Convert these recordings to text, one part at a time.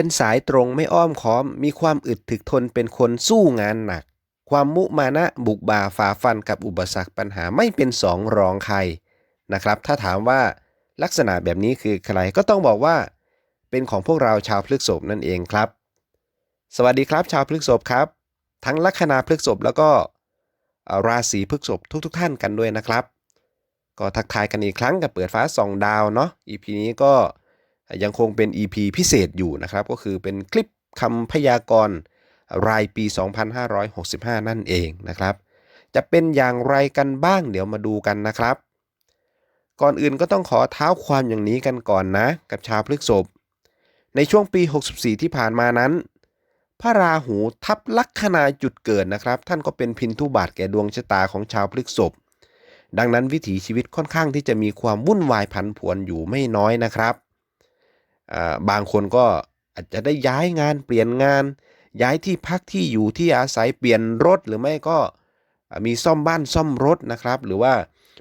เป็นสายตรงไม่อ้อมค้อม มีความอึดถึกทนเป็นคนสู้งานหนัก ความมุมานะบุกบ่าฝ่าฟันกับอุปสรรคปัญหาไม่เป็นสองรองใครนะครับ ถ้าถามว่าลักษณะแบบนี้คือใครก็ต้องบอกว่า เป็นของพวกเราชาวพฤกษภนั่นเองครับ สวัสดีครับ ชาวพฤกษภครับ ทั้งลัคนาพฤกษภแล้วก็ราศีพฤกษภทุกๆทท่านกันด้วยนะครับ ก็ทักทายกันอีกครั้งกับเปิดฟ้าส่องดาวเนาะ EP นี้ก็ ยังคงเป็น EP พิเศษอยู่นะครับ ก็คือเป็นคลิปคำพยากรณ์รายปี 2565 นั่นเองนะครับ จะเป็นอย่างไรกันบ้างเดี๋ยวมาดูกันนะครับ ก่อนอื่นก็ต้องขอเท้าความอย่างนี้กันก่อนนะ กับชาวพฤกษภในช่วงปี 64 ที่ผ่านมานั้น พระราหูทับลัคนาจุดเกิดนะครับ ท่านก็เป็นพินทุบาทแก่ดวงชะตาของชาวพฤกษภดังนั้นวิถีชีวิตค่อนข้างที่จะมีความวุ่นวายผันผวนอยู่ไม่น้อยนะครับ บางคนก็อาจจะได้ย้ายงานเปลี่ยนงาน ย้ายที่พักที่อยู่ที่อาศัยเปลี่ยนรถหรือไม่ก็มีซ่อมบ้านซ่อมรถนะครับ หรือว่า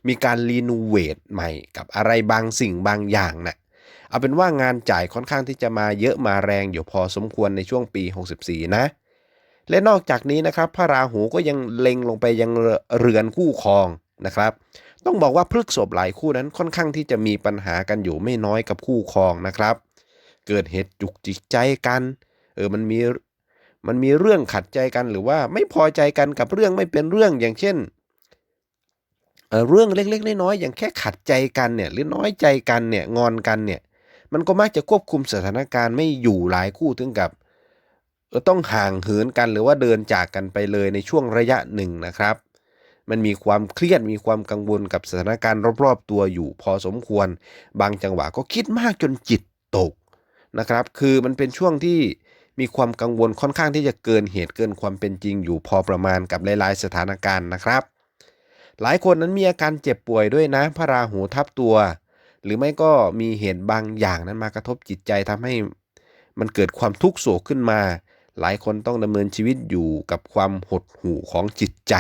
มีการรีโนเวทใหม่กับอะไรบางสิ่งบางอย่างนะ่ะเอาเป็นว่างานจ่ายค่อนข้างที่จะมาเยอะมาแรงอยู่พอสมควรในช่วงปี 64 นะ และนอกจากนี้นะครับพระราหูก็ยังเล็งลงไปยังเรือนคู่ครองนะครับ ต้องบอกว่าพฤกษบหลายคู่นั้นค่อนข้างที่จะมีปัญหากันอยู่ไม่น้อยกับคู่ครองนะครับ เกิดเหตุจุกจิกใจกัน เออมันมีมันมีเรื่องขัดใจกันหรือว่าไม่พอใจกันกับเรื่องไม่เป็นเรื่องอย่างเช่นเออเรื่องเล็กๆน้อยๆอย่างแค่ขัดใจกันเนี่ยหรือน้อยใจกันเนี่ยงอนกันเนี่ยมันก็มักจะควบคุมสถานการณ์ไม่อยู่หลายคู่ถึงกับเออต้องห่างเหินกันหรือว่าเดินจากกันไปเลยในช่วงระยะหนึ่งนะครับ มันมีความเครียดมีความกังวลกับสถานการณ์รอบๆตัวอยู่พอสมควร บางจังหวะก็คิดมากจนจิตตก นะครับ คือมันเป็นช่วงที่มีความกังวลค่อนข้างที่จะเกินเหตุเกินความเป็นจริงอยู่พอประมาณกับหลายๆสถานการณ์นะครับ หลายคนนั้นมีอาการเจ็บป่วยด้วยนะพระราหูทับตัว หรือไม่ก็มีเหตุบางอย่างนั้นมากระทบจิตใจทำให้มันเกิดความทุกข์โศกขึ้นมา หลายคนต้องดำเนินชีวิตอยู่กับความหดหู่ของจิตใจ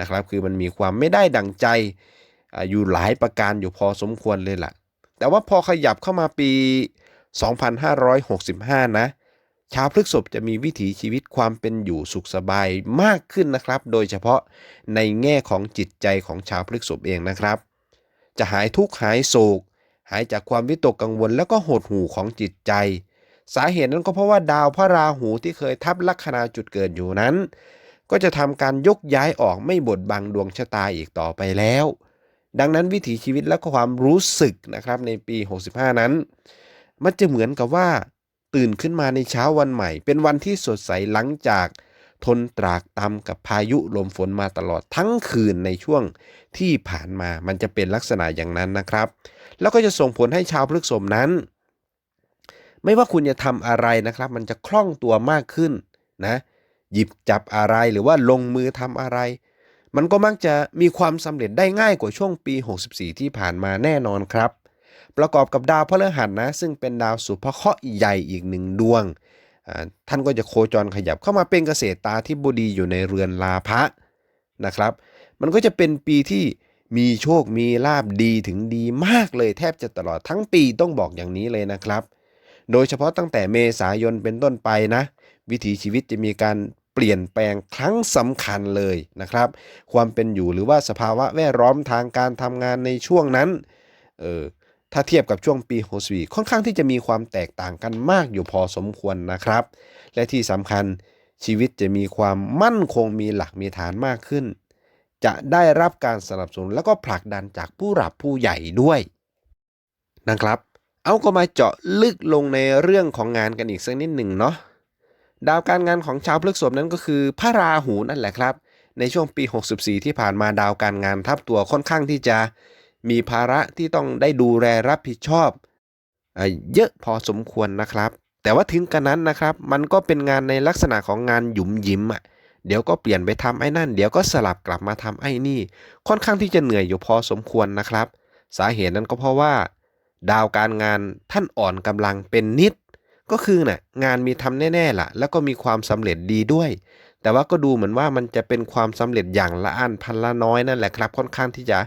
นะครับ คือมันมีความไม่ได้ดังใจอยู่หลายประการอยู่พอสมควรเลยล่ะ แต่ว่าพอขยับเข้ามาปี 2565 นะ ชาวพฤกษภจะมีวิถีชีวิตความเป็นอยู่สุขสบายมากขึ้นนะครับ โดยเฉพาะในแง่ของจิตใจของชาวพฤกษภเองนะครับ จะหายทุกข์หายโศก หายจากความวิตกกังวลแล้วก็หดหู่ของจิตใจ สาเหตุนั้นก็เพราะว่าดาวพระราหูที่เคยทับลัคนาจุดเกิดอยู่นั้น ก็จะทำการยกย้ายออกไม่บดบังดวงชะตาอีกต่อไปแล้วดังนั้นวิถีชีวิตและความรู้สึกนะครับในปี 65 นั้น มันจะเหมือนกับว่า ตื่นขึ้นมาในเช้าวันใหม่ เป็นวันที่สดใสหลังจากทนตรากตำกับพายุลมฝนมาตลอดทั้งคืนในช่วงที่ผ่านมามันจะเป็นลักษณะอย่างนั้นนะครับ แล้วก็จะส่งผลให้ชาวพฤกษภนั้น ไม่ว่าคุณจะทำอะไรนะครับ มันจะคล่องตัวมากขึ้นนะหยิบจับอะไรหรือว่าลงมือทำอะไร มันก็มักจะมีความสำเร็จได้ง่ายกว่าช่วงปี 64 ที่ผ่านมาแน่นอนครับ ประกอบกับดาวพฤหัสนะ ซึ่งเป็นดาวสุภเคราะห์ใหญ่อีกหนึ่งดวง ท่านก็จะโคจรขยับเข้ามาเป็นเกษตรตาที่บดีอยู่ในเรือนลาภะนะครับ มันก็จะเป็นปีที่มีโชคมีลาบดีถึงดีมากเลยแทบจะตลอดทั้งปีต้องบอกอย่างนี้เลยนะครับ โดยเฉพาะตั้งแต่เมษายนเป็นต้นไปนะ วิถีชีวิตจะมีการเปลี่ยนแปลงครั้งสำคัญเลยนะครับ ความเป็นอยู่หรือว่าสภาวะแวดล้อมทางการทำงานในช่วงนั้น เออ ถ้าเทียบกับช่วงปี64ค่อนข้างที่จะมีความแตกต่างกันมากอยู่พอสมควรนะครับ และที่สำคัญชีวิตจะมีความมั่นคงมีหลักมีฐานมากขึ้น จะได้รับการสนับสนุนแล้วก็ผลักดันจากผู้หลักผู้ใหญ่ด้วยนะครับ เอาก็มาเจาะลึกลงในเรื่องของงานกันอีกสักนิดหนึ่งเนาะดาวการงานของชาวพฤกษภนั้นก็คือพระราหูนั่นแหละครับ ในช่วงปี 64 ที่ผ่านมาดาวการงานทับตัวค่อนข้างที่จะ มีภาระที่ต้องได้ดูแลรับผิดชอบเอ่อเยอะพอสมควรนะครับ แต่ว่าถึงกันนั้นนะครับ มันก็เป็นงานในลักษณะของงานหยุมยิ้มอะเดี๋ยวก็เปลี่ยนไปทำไอ้นั่น เดี๋ยวก็สลับกลับมาทำไอ้นี่ ค่อนข้างที่จะเหนื่อยอยู่พอสมควรนะครับ สาเหตุนั้นก็เพราะว่า ดาวการงานท่านอ่อนกำลังเป็นนิด ก็คือน่ะงานมีทำแน่ๆล่ะ แล้วก็มีความสำเร็จดีด้วย แต่ว่าก็ดูเหมือนว่ามันจะเป็นความสำเร็จอย่างละอันพันละน้อยนั่นแหละครับ ค่อนข้างที่จะ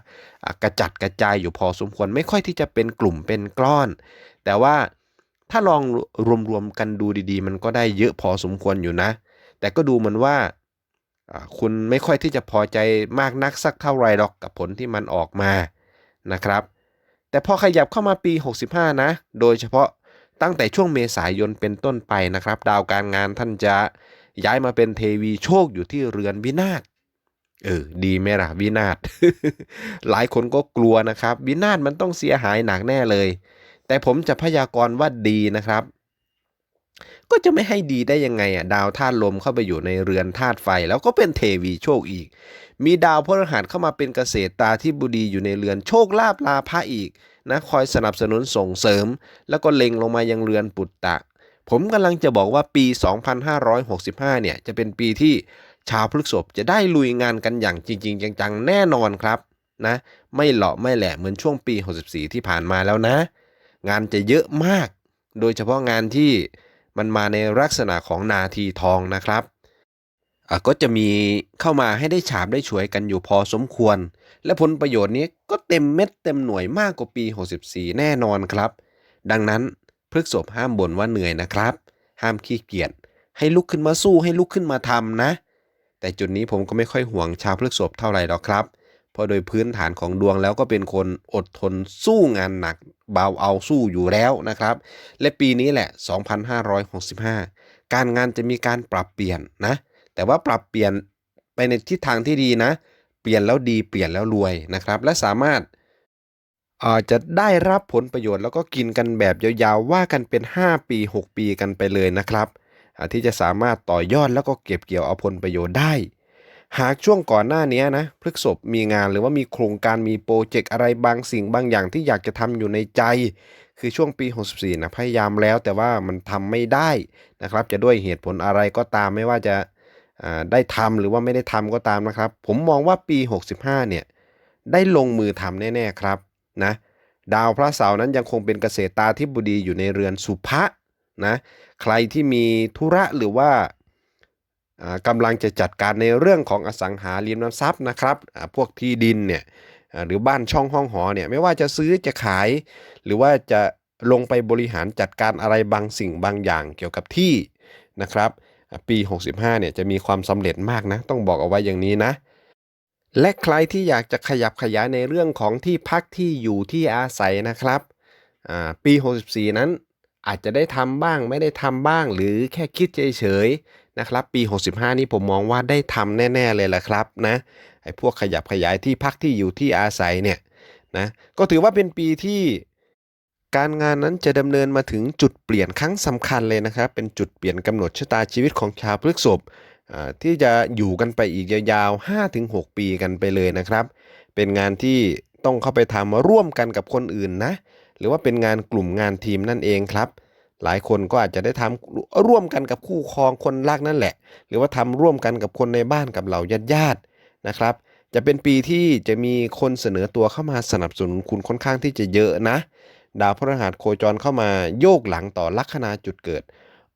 กระจัดกระจายอยู่พอสมควรไม่ค่อยที่จะเป็นกลุ่มเป็นก้อน แต่ว่าถ้าลองรวมๆกันดูดีๆ มันก็ได้เยอะพอสมควรอยู่นะ แต่ก็ดูเหมือนว่าคุณไม่ค่อยที่จะพอใจมากนักสักเท่าไหรหรอกกับผลที่มันออกมานะครับ แต่พอขยับเข้ามาปี 65 นะ โดยเฉพาะตั้งแต่ช่วงเมษายนเป็นต้นไปนะครับ ดาวการงานท่านจะ ย้ายมาเป็นเทวีโชคอยู่ที่เรือนวินาศเออดีไหมล่ะวินาศหลายคนก็กลัวนะครับ วินาศมันต้องเสียหายหนักแน่เลย แต่ผมจะพยากรณ์ว่าดีนะครับ ก็จะไม่ให้ดีได้ยังไงอะดาวธาตุลมเข้าไปอยู่ในเรือนธาตุไฟ แล้วก็เป็นเทวีโชคอีก มีดาวพฤหัสเข้ามาเป็นเกษตรตาที่บุดีอยู่ในเรือนโชคลาภลาภะอีกนะคอยสนับสนุนส่งเสริม แล้วก็เล็งลงมายังเรือนปุตตะ ผมกำลังจะบอกว่าปี 2565 เนี่ย จะเป็นปีที่ชาวพฤษภจะได้ลุยงานกันอย่างจริง ๆ จังๆ แน่นอนครับนะ ไม่เหลาะไม่แหละเหมือนช่วงปี 64 ที่ผ่านมาแล้วนะ งานจะเยอะมาก โดยเฉพาะงานที่มันมาในลักษณะของนาทีทองนะครับก็จะมีเข้ามาให้ได้ฉาบได้ฉวยกันอยู่พอสมควร และผลประโยชน์นี้ก็เต็มเม็ดเต็มหน่วยมากกว่าปี 64 แน่นอนครับ ดังนั้น พฤกษบห้ามบ่นว่าเหนื่อยนะครับ ห้ามขี้เกียจให้ลุกขึ้นมาสู้ให้ลุกขึ้นมาทำนะ แต่จุดนี้ผมก็ไม่ค่อยห่วงชาวพฤกษบเท่าไหร่หรอกครับ เพราะโดยพื้นฐานของดวงแล้วก็เป็นคนอดทนสู้งานหนักเบาเอาสู้อยู่แล้วนะครับ และปีนี้แหละ 2565 การงานจะมีการปรับเปลี่ยนนะ แต่ว่าปรับเปลี่ยนไปในทิศทางที่ดีนะ เปลี่ยนแล้วดีเปลี่ยนแล้วรวยนะครับ และสามารถ อ่อจะได้รับผลประโยชน์แล้วก็กินกันแบบยาวๆว่ากันเป็น 5 ปี 6 ปีกันไปเลยนะครับที่จะสามารถต่อยอดแล้วก็เก็บเกี่ยวเอาผลประโยชน์ได้ หากช่วงก่อนหน้านี้นะพฤกษบมีงานหรือว่ามีโครงการมีโปรเจกต์อะไรบางสิ่งบางอย่างที่อยากจะทำอยู่ในใจ คือช่วงปี 64นะพยายามแล้วแต่ว่ามันทำไม่ได้นะครับ จะด้วยเหตุผลอะไรก็ตามไม่ว่าจะได้ทำหรือว่าไม่ได้ทำก็ตามนะครับ ผมมองว่าปี 65เนี่ยได้ลงมือทำแน่ๆครับ นะดาวพระเสาร์นั้นยังคงเป็นเกษตรตาธิบดีอยู่ในเรือนสุภะนะใครที่มีธุระหรือว่ากำลังจะจัดการในเรื่องของอสังหาริมทรัพย์นะครับพวกที่ดินเนี่ยหรือบ้านช่องห้องหอเนี่ยไม่ว่าจะซื้อจะขาย หรือว่าจะลงไปบริหารจัดการอะไรบางสิ่งบางอย่างเกี่ยวกับที่นะครับ ปี 65เนี่ยจะมีความสำเร็จมากนะ ต้องบอกเอาไว้อย่างนี้นะ และใครที่อยากจะขยับขยายในเรื่องของที่พักที่อยู่ที่อาศัยนะครับ ปี 64 นั้นอาจจะได้ทำบ้างไม่ได้ทำบ้างหรือแค่คิดเฉยๆนะครับ ปี 65 นี้ผมมองว่าได้ทำแน่ ๆ เลยแหละครับนะไอ้พวกขยับขยายที่พักที่อยู่ที่อาศัยเนี่ยนะก็ถือว่าเป็นปีที่การงานนั้นจะดำเนินมาถึงจุดเปลี่ยนครั้งสำคัญเลยนะครับ เป็นจุดเปลี่ยนกำหนดชะตาชีวิตของชาวพฤกษภอ่า ที่จะอยู่กันไปอีกยาวๆ 5-6 ปีกันไปเลยนะครับ เป็นงานที่ต้องเข้าไปทำร่วมกันกับคนอื่นนะ หรือว่าเป็นงานกลุ่มงานทีมนั่นเองครับ หลายคนก็อาจจะได้ทำร่วมกันกับคู่ครองคนรักนั่นแหละ หรือว่าทำร่วมกันกับคนในบ้านกับเหล่าญาติๆนะครับ จะเป็นปีที่จะมีคนเสนอตัวเข้ามาสนับสนุนคุณค่อนข้างที่จะเยอะนะ ดาวพฤหัสโคจรเข้ามาโยกหลังต่อลัคนาจุดเกิด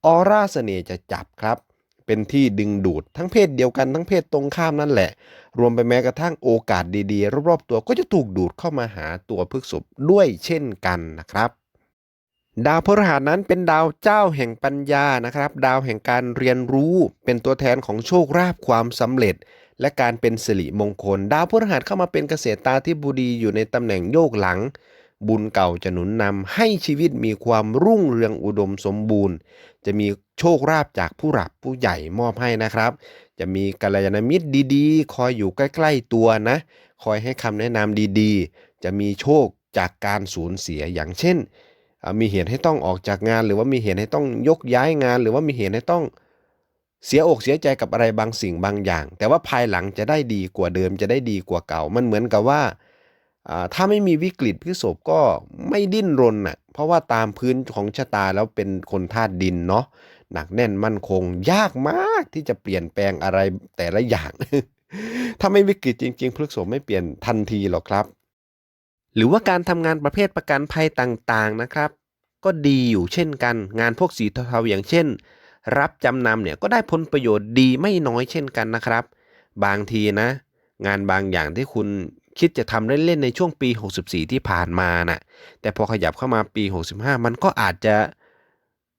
ออร่าเสน่ห์จะจับครับ เป็นที่ดึงดูดทั้งเพศเดียวกันทั้งเพศตรงข้ามนั่นแหละ รวมไปแม้กระทั่งโอกาสดีๆ รอบๆตัวก็จะถูกดูดเข้ามาหาตัวพฤกษบด้วยเช่นกันนะครับ ดาวพฤหัสนั้นเป็นดาวเจ้าแห่งปัญญานะครับ ดาวแห่งการเรียนรู้เป็นตัวแทนของโชคราภความสำเร็จ และการเป็นสิริมงคล ดาวพฤหัสเข้ามาเป็นเกษตรตาธิบดีอยู่ในตำแหน่งโยกหลังบุญเก่าจะหนุนนำให้ชีวิตมีความรุ่งเรืองอุดมสมบูรณ์ จะมีโชคราภจากผู้หลักผู้ใหญ่มอบให้นะครับ จะมีกัลยาณมิตรดีๆ คอยอยู่ใกล้ๆตัวนะ คอยให้คำแนะนำดีๆ จะมีโชคจากการสูญเสียอย่างเช่น มีเหตุให้ต้องออกจากงาน หรือว่ามีเหตุให้ต้องยกย้ายงาน หรือว่ามีเหตุให้ต้องเสียอกเสียใจกับอะไรบางสิ่งบางอย่าง แต่ว่าภายหลังจะได้ดีกว่าเดิมจะได้ดีกว่าเก่า มันเหมือนกับว่า ถ้าไม่มีวิกฤตพฤษภก็ไม่ดิ้นรนน่ะเพราะว่าตามพื้นของชะตาแล้วเป็นคนธาตุดินเนาะหนักแน่นมั่นคง ยากมากที่จะเปลี่ยนแปลงอะไรแต่ละอย่าง ถ้าไม่วิกฤตจริง ๆพฤษภไม่เปลี่ยนทันทีหรอกครับ หรือว่าการทำงานประเภทประกันภัยต่างๆนะครับ ก็ดีอยู่เช่นกัน งานพวกสีเทาๆอย่างเช่น รับจำนำเนี่ยก็ได้ผลประโยชน์ดีไม่น้อยเช่นกันนะครับ บางทีนะ งานบางอย่างที่คุณ คิดจะทำเล่นๆในช่วงปี 64 ที่ผ่านมาน่ะ แต่พอขยับเข้ามาปี 65 มันก็อาจจะ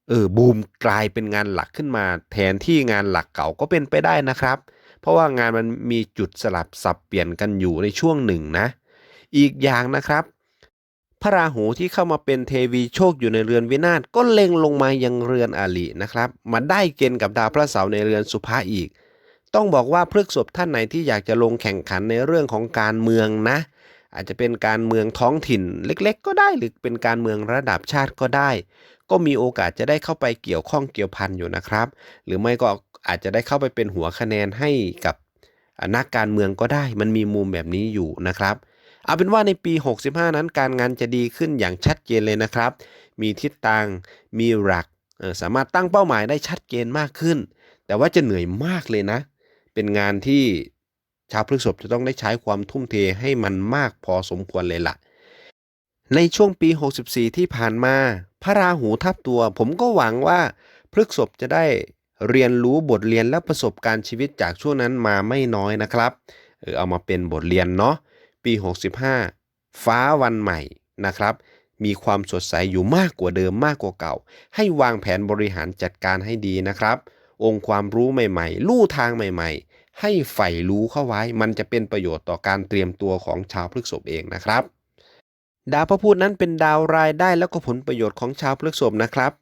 เออบูมกลายเป็นงานหลักขึ้นมา แทนที่งานหลักเก่าก็เป็นไปได้นะครับ เพราะว่างานมันมีจุดสลับสับเปลี่ยนกันอยู่ในช่วงหนึ่งนะ อีกอย่างนะครับ พระราหูที่เข้ามาเป็นเทวีโชคอยู่ในเรือนวินาศก็เล็งลงมายังเรือนอาลีนะครับ มาได้เกณฑ์กับดาวพระเสาร์ในเรือนสุภาอีก ต้องบอกว่าพฤกษบท่านไหนที่อยากจะลงแข่งขันในเรื่องของการเมืองนะ อาจจะเป็นการเมืองท้องถิ่นเล็กๆ ก็ได้หรือเป็นการเมืองระดับชาติก็ได้ ก็มีโอกาสจะได้เข้าไปเกี่ยวข้องเกี่ยวพันอยู่นะครับ หรือไม่ก็อาจจะได้เข้าไปเป็นหัวคะแนนให้กับนักการเมืองก็ได้ มันมีมุมแบบนี้อยู่นะครับเอาเป็นว่าในปี 65 นั้นการงานจะดีขึ้นอย่างชัดเจนเลยนะครับ มีทิศทาง มีหลัก สามารถตั้งเป้าหมายได้ชัดเจนมากขึ้น แต่ว่าจะเหนื่อยมากเลยนะ เป็นงานที่ชาวพฤษภจะต้องได้ใช้ความทุ่มเทให้มันมากพอสมควรเลยล่ะ ในช่วงปี 64 ที่ผ่านมา พระราหูทับตัว ผมก็หวังว่าพฤกษบจะได้เรียนรู้บทเรียนและประสบการณ์ชีวิตจากช่วงนั้นมาไม่น้อยนะครับเออเอามาเป็นบทเรียนเนาะปี 65 ฟ้าวันใหม่นะครับ มีความสดใสอยู่มากกว่าเดิมมากกว่าเก่า ให้วางแผนบริหารจัดการให้ดีนะครับ องค์ความรู้ใหม่ๆ ลู่ทางใหม่ๆ ให้ใฝ่รู้เข้าไว้ มันจะเป็นประโยชน์ต่อการเตรียมตัวของชาวพฤกษบเองนะครับ ดาวพระพุธนั้นเป็นดาวรายได้แล้วก็ผลประโยชน์ของชาวพฤษภนะครับ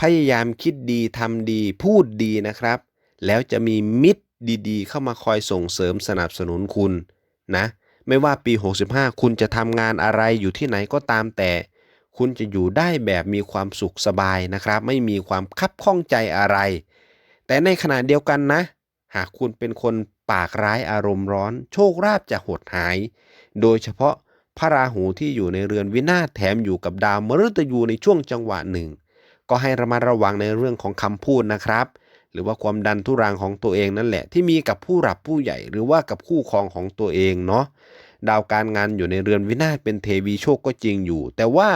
พยายามคิดดีทำดีพูดดีนะครับ แล้วจะมีมิตรดีๆ เข้ามาคอยส่งเสริมสนับสนุนคุณนะ ไม่ว่าปี 65 คุณจะทำงานอะไรอยู่ที่ไหนก็ตามแต่คุณจะอยู่ได้แบบมีความสุขสบายนะครับ ไม่มีความคับข้องใจอะไร แต่ในขณะเดียวกันนะ หากคุณเป็นคนปากร้ายอารมณ์ร้อน โชคราบจะหดหาย โดยเฉพาะพระราหูที่อยู่ในเรือนวินาศแถมอยู่กับดาวมฤตยูในช่วงจังหวะหนึ่ง ก็ให้ระมัดระวังในเรื่องของคำพูดนะครับ หรือว่าความดันทุรังของตัวเองนั่นแหละ ที่มีกับผู้หลับผู้ใหญ่ หรือว่ากับคู่ครองของตัวเองเนาะดาวการงานอยู่ในเรือนวินาศเป็นเทวีโชคก็จริงอยู่ แต่ว่า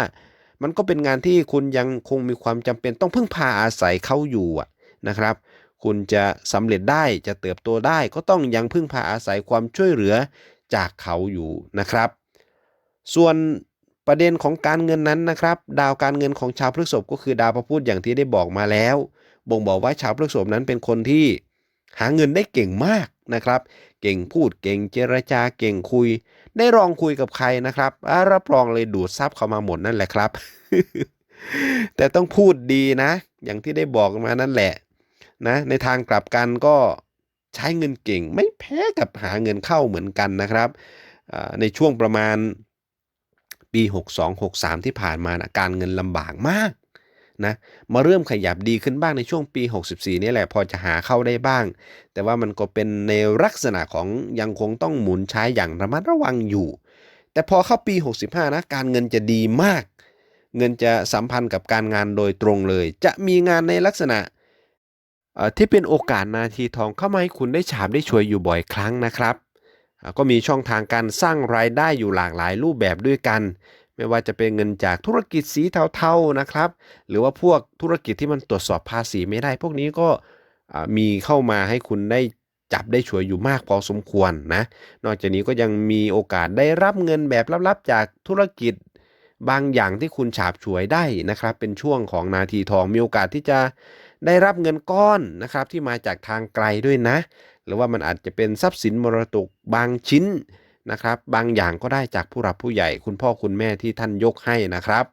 มันก็เป็นงานที่คุณยังคงมีความจำเป็นต้องพึ่งพาอาศัยเขาอยู่ะนะครับ คุณจะสำเร็จได้จะเติบโตได้ก็ต้องยังพึ่งพาอาศัยความช่วยเหลือจากเขาอยู่นะครับ ส่วนประเด็นของการเงินนั้นนะครับ ดาวการเงินของชาวพฤษภก็คือดาวพระพุธอย่างที่ได้บอกมาแล้ว บ่งบอกว่าชาวพฤษภนั้นเป็นคนที่หาเงินได้เก่งมากนะครับ เก่งพูดเก่งเจรจาเก่งคุย ได้ลองคุยกับใครนะครับรับรองเลยดูดซับเข้ามาหมดนั่นแหละครับ แต่ต้องพูดดีนะ อย่างที่ได้บอกมานั่นแหละ นะในทางกลับกันก็ใช้เงินเก่งไม่แพ้กับหาเงินเข้าเหมือนกันนะครับ ในช่วงประมาณปี 62-63 ที่ผ่านมานะการเงินลำบากมากนะมาเริ่มขยับดีขึ้นบ้างในช่วงปี 64 นี่แหละพอจะหาเข้าได้บ้าง แต่ว่ามันก็เป็นในลักษณะของยังคงต้องหมุนใช้อย่างระมัดระวังอยู่ แต่พอเข้าปี 65 นะการเงินจะดีมาก เงินจะสัมพันธ์กับการงานโดยตรงเลย จะมีงานในลักษณะ ที่เป็นโอกาสนาทีทองเข้ามาให้คุณได้ฉาบได้ช่วยอยู่บ่อยครั้งนะครับ ก็มีช่องทางการสร้างรายได้อยู่หลากหลายรูปแบบด้วยกัน ไม่ว่าจะเป็นเงินจากธุรกิจสีเทาๆนะครับ หรือว่าพวกธุรกิจที่มันตรวจสอบภาษีไม่ได้ พวกนี้ก็มีเข้ามาให้คุณได้จับได้ช่วยอยู่มากพอสมควรนะ นอกจากนี้ก็ยังมีโอกาสได้รับเงินแบบลับๆ จากธุรกิจบางอย่างที่คุณฉาบฉวยได้นะครับ เป็นช่วงของนาทีทองมีโอกาสที่จะ ได้รับเงินก้อนนะครับที่มาจากทางไกลด้วยนะ หรือว่ามันอาจจะเป็นทรัพย์สินมรดกบางชิ้นนะครับ บางอย่างก็ได้จากผู้หลักผู้ใหญ่ คุณพ่อคุณแม่ที่ท่านยกให้นะครับ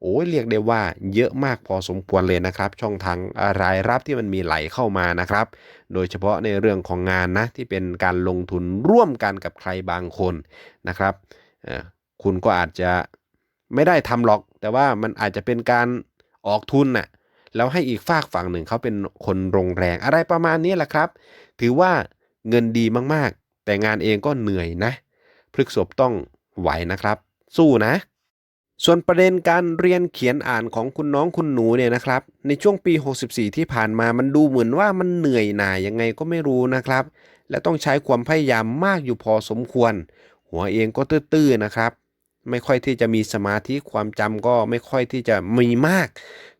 โอ้ยเรียกได้ว่าเยอะมากพอสมควรเลยนะครับ ช่องทางรายรับที่มันมีไหลเข้ามานะครับ โดยเฉพาะในเรื่องของงานนะที่เป็นการลงทุนร่วมกันกับใครบางคนนะครับคุณก็อาจจะไม่ได้ทำหรอก แต่ว่ามันอาจจะเป็นการออกทุนน่ะ แล้วให้อีกฝากฝั่งหนึ่งเขาเป็นคนลงแรงอะไรประมาณนี้แหละครับ ถือว่าเงินดีมากๆ แต่งานเองก็เหนื่อยนะพฤกษบต้องไหวนะครับ สู้นะ ส่วนประเด็นการเรียนเขียนอ่านของคุณน้องคุณหนูเนี่ยนะครับ ในช่วงปี 64 ที่ผ่านมามันดูเหมือนว่ามันเหนื่อยหน่ายยังไงก็ไม่รู้นะครับ และต้องใช้ความพยายามมากอยู่พอสมควร หัวเองก็ตื้อๆนะครับ ไม่ค่อยที่จะมีสมาธิความจำก็ไม่ค่อยที่จะมีมาก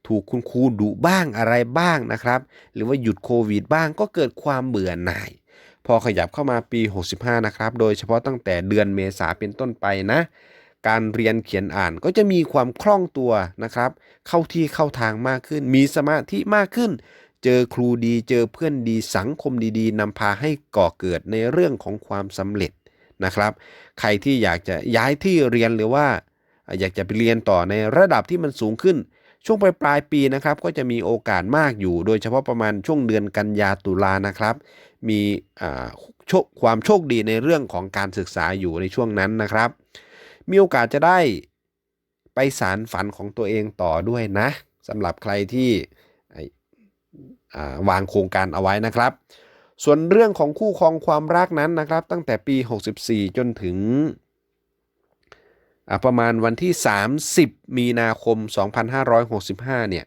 ถูกคุณครูดุบ้างอะไรบ้างนะครับ หรือว่าหยุดโควิดบ้างก็เกิดความเบื่อหน่าย พอขยับเข้ามาปี 65 นะครับ โดยเฉพาะตั้งแต่เดือนเมษาเป็นต้นไปนะ การเรียนเขียนอ่านก็จะมีความคล่องตัวนะครับ เข้าที่เข้าทางมากขึ้น มีสมาธิมากขึ้น เจอครูดี เจอเพื่อนดี สังคมดีๆนำพาให้ก่อเกิดในเรื่องของความสำเร็จนะครับ ใครที่อยากจะย้ายที่เรียนหรือว่า อยากจะไปเรียนต่อในระดับที่มันสูงขึ้น ช่วงปลายปลายปีนะครับก็จะมีโอกาสมากอยู่ โดยเฉพาะประมาณช่วงเดือนกันยาตุลานะครับ มีอ่าโชคความโชคดีในเรื่องของการศึกษาอยู่ในช่วงนั้นนะครับ มีโอกาสจะได้ไปสารฝันของตัวเองต่อด้วยนะสำหรับใครที่อ่าวางโครงการเอาไว้นะครับ ส่วนเรื่องของคู่ครองความรักนั้นนะครับ ตั้งแต่ปี 64 จนถึง ประมาณวันที่ 30 มีนาคม 2565 เนี่ย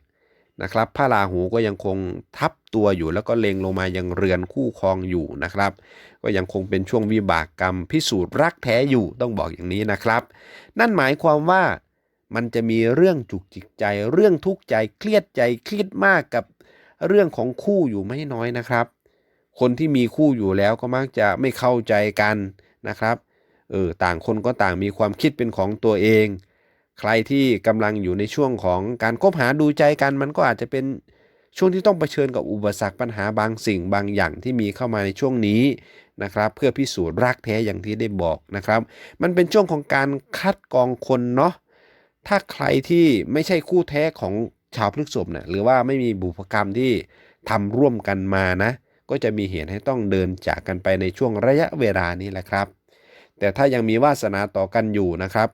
นะครับพระราหูก็ยังคงทับตัวอยู่แล้วก็เล็งลงมายังเรือนคู่ครองอยู่นะครับ ก็ยังคงเป็นช่วงวิบากกรรมพิสูจน์รักแท้อยู่ต้องบอกอย่างนี้นะครับ นั่นหมายความว่ามันจะมีเรื่องจุกจิกใจ เรื่องทุกข์ใจเครียดใจเครียดมากกับเรื่องของคู่อยู่ไม่น้อยนะครับ คนที่มีคู่อยู่แล้วก็มักจะไม่เข้าใจกันนะครับ เออต่างคนก็ต่างมีความคิดเป็นของตัวเอง ใครที่กำลังอยู่ในช่วงของการคบหาดูใจกัน มันก็อาจจะเป็นช่วงที่ต้องเผชิญกับอุปสรรคปัญหาบางสิ่งบางอย่างที่มีเข้ามาในช่วงนี้นะครับ เพื่อพิสูจน์รักแท้อย่างที่ได้บอกนะครับ มันเป็นช่วงของการคัดกรองคนเนาะถ้าใครที่ไม่ใช่คู่แท้ของชาวพฤกษภเนี่ยหรือว่าไม่มีบุพกรรมที่ทำร่วมกันมานะ ก็จะมีเหตุให้ต้องเดินจากกันไปในช่วงระยะเวลานี้แหละครับ แต่ถ้ายังมีวาสนาต่อกันอยู่นะครับ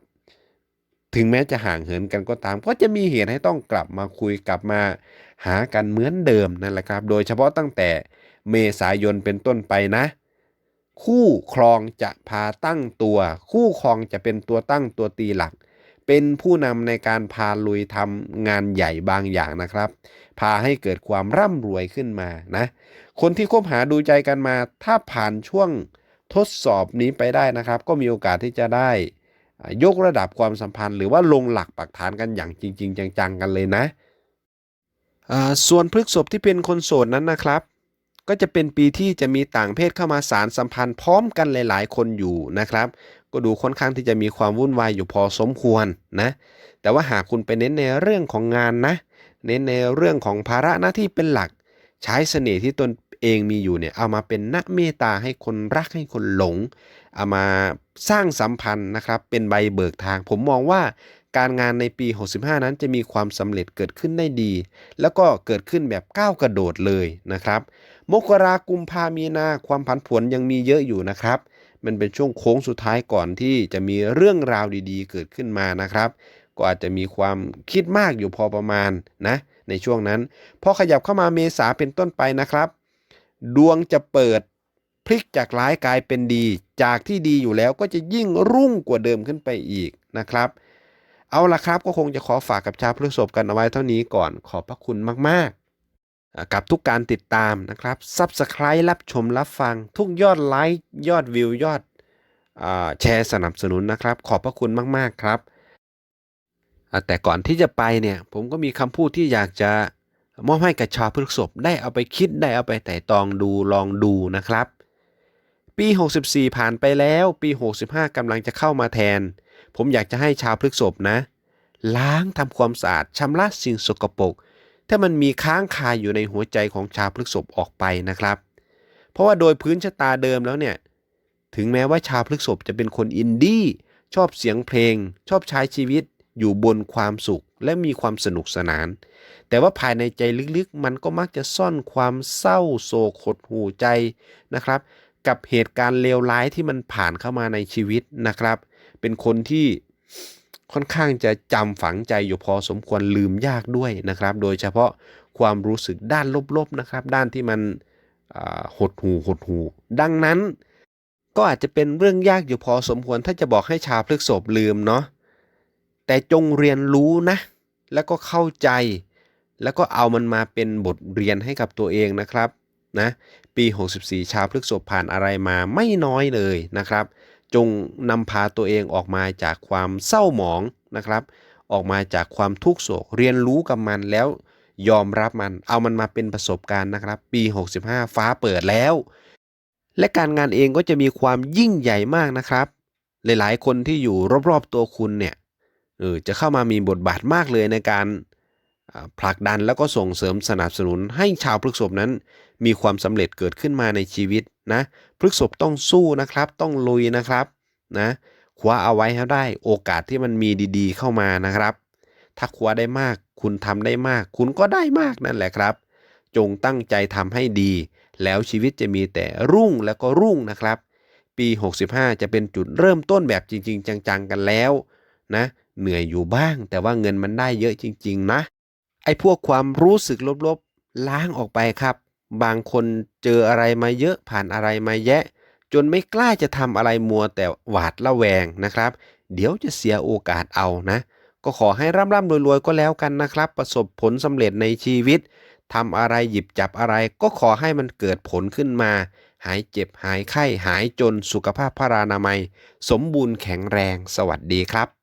ถึงแม้จะห่างเหินกันก็ตาม ก็จะมีเหตุให้ต้องกลับมาคุยกลับมาหากันเหมือนเดิมนั่นแหละครับ โดยเฉพาะตั้งแต่เมษายนเป็นต้นไปนะ คู่ครองจะพาตั้งตัว คู่ครองจะเป็นตัวตั้งตัวตีหลัก เป็นผู้นำในการพาลุยทำงานใหญ่บางอย่างนะครับ พาให้เกิดความร่ำรวยขึ้นมานะ คนที่คบหาดูใจกันมา ถ้าผ่านช่วง ทดสอบนี้ไปได้นะครับ ก็มีโอกาสที่จะได้ยกระดับความสัมพันธ์ หรือว่าลงหลักปักฐานกันอย่างจริง ๆ จังๆกันเลยนะ ส่วนพฤกษภที่เป็นคนโสดนั้นนะครับ ก็จะเป็นปีที่จะมีต่างเพศเข้ามาสารสัมพันธ์พร้อมกันหลาย ๆ คนอยู่นะครับ ก็ดูค่อนข้างที่จะมีความวุ่นวายอยู่พอสมควรนะ แต่ว่าหากคุณไปเน้นในเรื่องของงานนะ เน้นในเรื่องของภาระหน้าที่เป็นหลัก ใช้เสน่ห์ที่ตน เองมีอยู่เนี่ยเอามาเป็นนักเมตตาให้คนรักให้คนหลง เอามาสร้างสัมพันธ์นะครับเป็นใบเบิกทาง ผมมองว่าการงานในปี 65 นั้นจะมีความสำเร็จเกิดขึ้นได้ดี แล้วก็เกิดขึ้นแบบก้าวกระโดดเลยนะครับ มกรากุมภามีนาความผันผวนยังมีเยอะอยู่นะครับ มันเป็นช่วงโค้งสุดท้ายก่อนที่จะมีเรื่องราวดีๆ เกิดขึ้นมานะครับ ก็อาจจะมีความคิดมากอยู่พอประมาณนะในช่วงนั้น พอขยับเข้ามาเมษาเป็นต้นไปนะครับ ดวงจะเปิดพลิกจากร้ายกลายเป็นดี จากที่ดีอยู่แล้วก็จะยิ่งรุ่งกว่าเดิมขึ้นไปอีกนะครับ เอาละครับก็คงจะขอฝากกับชาวพฤษภกันเอาไว้เท่านี้ก่อนขอบพระคุณมากๆอ่ากับทุกการติดตามนะครับ Subscribe รับชมรับฟัง ทุกยอดไลค์ยอดวิวยอดแชร์สนับสนุนนะครับ ขอบพระคุณมากๆครับ แต่ก่อนที่จะไปเนี่ยผมก็มีคำพูดที่อยากจะ มอบให้กับชาวพฤษภได้เอาไปคิดได้เอาไปไต่ตองดูลองดูนะครับ ปี 64 ผ่านไปแล้วปี 65กำลังจะเข้ามาแทน ผมอยากจะให้ชาวพฤษภนะ ล้างทำความสะอาดชำระสิ่งสกปรกถ้ามันมีค้างคาอยู่ในหัวใจของชาวพฤษภออกไปนะครับ เพราะว่าโดยพื้นชะตาเดิมแล้วเนี่ยถึงแม้ว่าชาวพฤษภจะเป็นคนอินดี้ชอบเสียงเพลง ชอบใช้ชีวิตอยู่บนความสุข และมีความสนุกสนาน แต่ว่าภายในใจลึกๆ มันก็มักจะซ่อนความเศร้าโศกหดหูใจนะครับ กับเหตุการณ์เลวร้ายที่มันผ่านเข้ามาในชีวิตนะครับ เป็นคนที่ค่อนข้างจะจำฝังใจอยู่พอสมควรลืมยากด้วยนะครับ โดยเฉพาะความรู้สึกด้านลบๆนะครับ ด้านที่มันหดหูหดหู ดังนั้นก็อาจจะเป็นเรื่องยากอยู่พอสมควรถ้าจะบอกให้ชาวพฤกษบลืมเนาะ แต่จงเรียนรู้นะ แล้วก็เข้าใจ แล้วก็เอามันมาเป็นบทเรียนให้กับตัวเองนะครับนะปี 64 ชาวพฤกษบผ่านอะไรมาไม่น้อยเลยนะครับ จงนำพาตัวเองออกมาจากความเศร้าหมองนะครับ ออกมาจากความทุกข์โศกเรียนรู้กับมันแล้วยอมรับมันเอามันมาเป็นประสบการณ์นะครับ ปี 65 ฟ้าเปิดแล้ว และการงานเองก็จะมีความยิ่งใหญ่มากนะครับ หลายๆ คนที่อยู่รอบๆตัวคุณเนี่ย เออจะเข้ามามีบทบาทมากเลยในการผลักดันแล้วก็ส่งเสริมสนับสนุนให้ชาวพฤษภนั้น มีความสำเร็จเกิดขึ้นมาในชีวิตนะพฤษภต้องสู้นะครับ ต้องลุยนะครับนะคว้าเอาไว้ให้ได้โอกาสที่มันมีดีๆ เข้ามานะครับ ถ้าคว้าได้มาก คุณทำได้มาก คุณก็ได้มากนั่นแหละครับ จงตั้งใจทำให้ดี แล้วชีวิตจะมีแต่รุ่งแล้วก็รุ่งนะครับ ปี 65 จะเป็นจุดเริ่มต้นแบบจริง ๆ จังๆกันแล้วนะ เหนื่อยอยู่บ้าง แต่ว่าเงินมันได้เยอะจริง ๆ นะ ไอ้พวกความรู้สึกลบๆ ล้างออกไปครับ บางคนเจออะไรมาเยอะผ่านอะไรมาแยะ จนไม่กล้าจะทำอะไรมัวแต่หวาดละแวงนะครับ เดี๋ยวจะเสียโอกาสเอานะ ก็ขอให้ร่ำร่ำรวยๆก็แล้วกันนะครับ ประสบผลสำเร็จในชีวิตทำอะไรหยิบจับอะไรก็ขอให้มันเกิดผลขึ้นมา หายเจ็บหายไข้หายจนสุขภาพพรานามัย สมบูรณ์แข็งแรงสวัสดีครับ